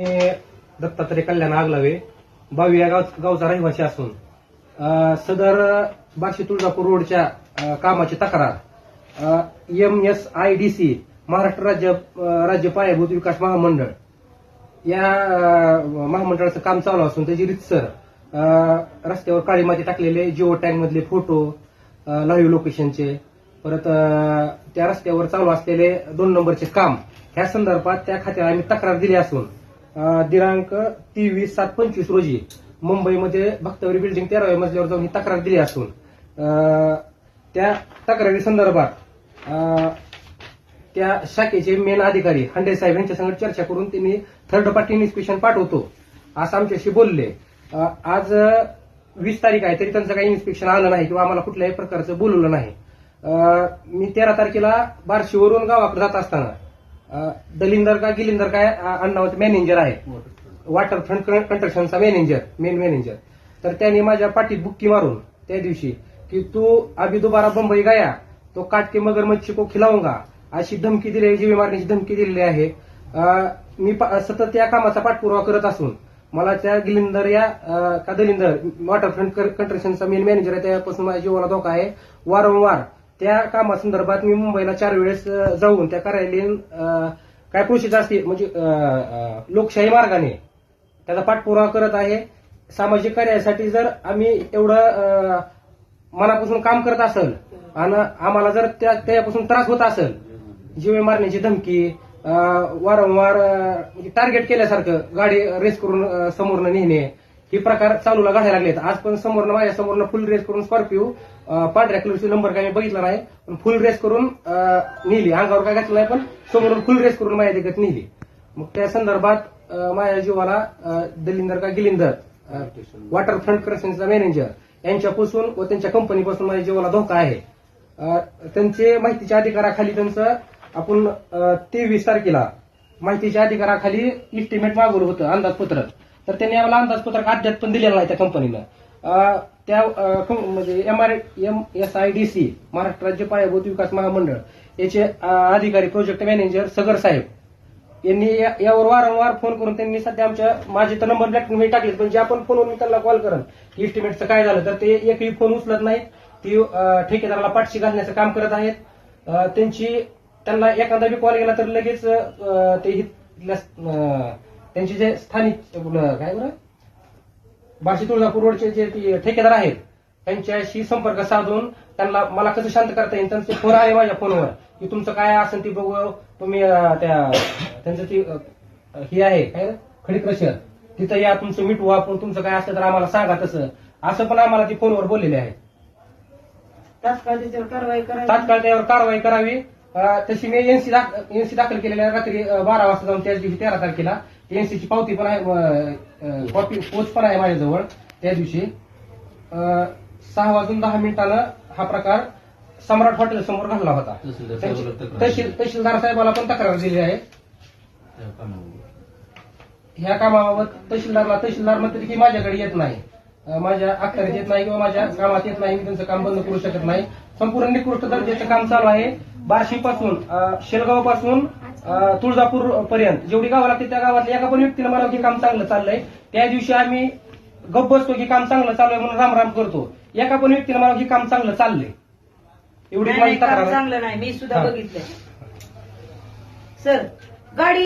दत्तात्रय कल्याण आगलावे बावी या गाव गावचा रहिवासी असून सदर बार्शी तुळजापूर रोडच्या कामाची तक्रार. M S I D C Maharashtra राज्य राज्य पायाभूत विकास महामंडळ. या महामंडळाचं काम चालू असून त्याची रितसर रस्त्यावर काळी माती टाकलेले जिओ टँक मधले फोटो लाईव्ह लोकेशनचे परत त्या रस्त्यावर चालू असलेले दोन नंबरचे काम. ह्या संदर्भात त्या खात्याला आम्ही तक्रार दिली असून दिनांक तेवीस सात पंचवीस रोजी मुंबईमध्ये भक्तवरी बिल्डिंग तेराव्या मजल्यावर जाऊन ही तक्रार दिली असून त्या तक्रारी संदर्भात त्या शाखेचे मेन अधिकारी हंडे साहेब यांच्यासंग चर्चा करून त्यांनी थर्ड पार्टी इन्स्पेक्शन पाठवतो असं आमच्याशी बोलले. आज वीस तारीख आहे तरी त्यांचं काही इन्स्पेक्शन आलं नाही किंवा आम्हाला कुठल्याही प्रकारचं बोलवलं नाही. मी तेरा तारखेला बार्शीवरून गावाकडे जात असताना दलिंदर का गिलिंदर काय अण्णावत मॅनेजर आहे. वॉटर फ्रंट कंस्ट्रक्शनचा मॅनेजर मेन मॅनेजर तर त्यांनी माझ्या पाठीत बुक्की मारून त्या दिवशी की तू अभि दुबारा बंबई गया तो काटके मगर मच्छी को खिलाऊंगा अशी धमकी दिली जीवी मारण्याची धमकी दिलेली आहे. मी पा- सतत या कामाचा पाठपुरावा करत असून मला त्या गिलिंदर या का दलिंदर वॉटरफ्रंट कंस्ट्रक्शनचा मेन मॅनेजर आहे त्यापासून माझ्या जीवाला धोका आहे. वारंवार त्या कामासंदर्भात मी मुंबईला चार वेळेस जाऊन त्या कार्यालयीन काय प्रोसेस असते म्हणजे लोकशाही मार्गाने त्याचा पाठपुरावा करत आहे. सामाजिक कार्यासाठी जर आम्ही एवढं मनापासून काम करत असेल आणि आम्हाला जर त्या त्यापासून त्रास होत असेल जीवे मारण्याची धमकी वारंवार म्हणजे टार्गेट केल्यासारखं गाडी रेस करून समोरनं नेणे हे प्रकार चालूला घडायला लागलेत. आज पण समोरनं माझ्या समोरनं फुल रेस करून स्कॉर्पिओ पांढऱ्या कलरची नंबर काय मी बघितला नाही पण फुल रेस करून नेली. अंगावर काय घातलं नाही पण समोरून फुल रेस करून माझ्या देखत नेली. मग त्या संदर्भात माझ्या जीवाला दलिंदर का गिलिंदर वॉटर फ्रंट क्रसेंटचा मॅनेजर यांच्यापासून व त्यांच्या कंपनीपासून माझ्या जीवाला धोका आहे. त्यांचे माहितीच्या अधिकाराखाली त्यांचं आपण तेवीस तारखेला माहितीच्या अधिकाराखाली इस्टिमेट मागवलं होतं अंदाजपत्रक. तर त्यांनी आम्हाला अंदाजपत्रक अद्याप पण दिलेलं नाही त्या कंपनीनं त्या म्हणजे M R M S I D C Maharashtra राज्य पायाभूत विकास महामंडळ याचे अधिकारी प्रोजेक्ट मॅनेजर सगर साहेब यांनी या- यावर वारंवार फोन करून त्यांनी सध्या आमच्या माझे तर नंबर ब्लॅकमध्ये टाकले पण जे आपण फोनवर मी त्यांना कॉल करन इस्टिमेटचं काय झालं तर ते एकही फोन उचलत नाही ती ठेकेदाराला पाठशी घालण्याचं काम करत आहेत. त्यांची त्यांना एखादा बी कॉल गेला तर लगेच ते त्यांचे जे स्थानिक काय बरं? बार्शी तुळजापूर रोडचे जे ती ठेकेदार आहेत त्यांच्याशी संपर्क साधून त्यांना मला कसं शांत करता येईल? त्यांचे फोन आले माझ्या फोनवर. की तुमचं काय असेल ती बघू तुम्ही त्या त्यांचं ती हे आहे काय खडी क्रशर तिथं या तुमचं मिठू आपण तुमचं काय असलं तर आम्हाला सांगा तसं. असं पण आम्हाला ती फोनवर बोललेले आहेत. तात्काळ त्याच्यावर कारवाई करावी. तात्काळ त्यावर कारवाई करावी. तशी मी एनसी दाखल केलेल्या रात्री बारा वाजता जाऊन त्याच दिवशी तेरा तारखेला एनसीची पावती पण आहे कॉपी पोच पण आहे माझ्याजवळ त्या दिवशी. सहा वाजून दहा मिनिटानं हा प्रकार सम्राट हॉटेल समोर घडला होता. तहसीलदार साहेबाला तक्रार तहसील तहसीलदार साहेबाला पण तक्रार दिली आहे. ह्या कामाबाबत तहसीलदारला तहसीलदार म्हणतात की माझ्याकडे येत नाही. माझ्या अखत्यारीत येत नाही किंवा माझ्या कामात येत नाही मी त्यांचं काम बंद करू शकत नाही. संपूर्ण निकृष्ट दर्जाचं काम चालू आहे. बार्शी पासून शेलगावपासून तुळजापूर पर्यंत. जेवढी गावं लागते त्या गावातल्या एका पण व्यक्तीनं मला की काम चांगलं चाललंय. त्या दिवशी आम्ही गप्प बसतो की काम चांगलं चालू आहे म्हणून रामराम करतो. एका पण व्यक्तीनं मला की काम चांगलं चाललंय. एवढी नाही, माझी नाही, काम तक्रार आहे. चांगलं नाही. मी सुद्धा हा. बघितलंय. सर गाडी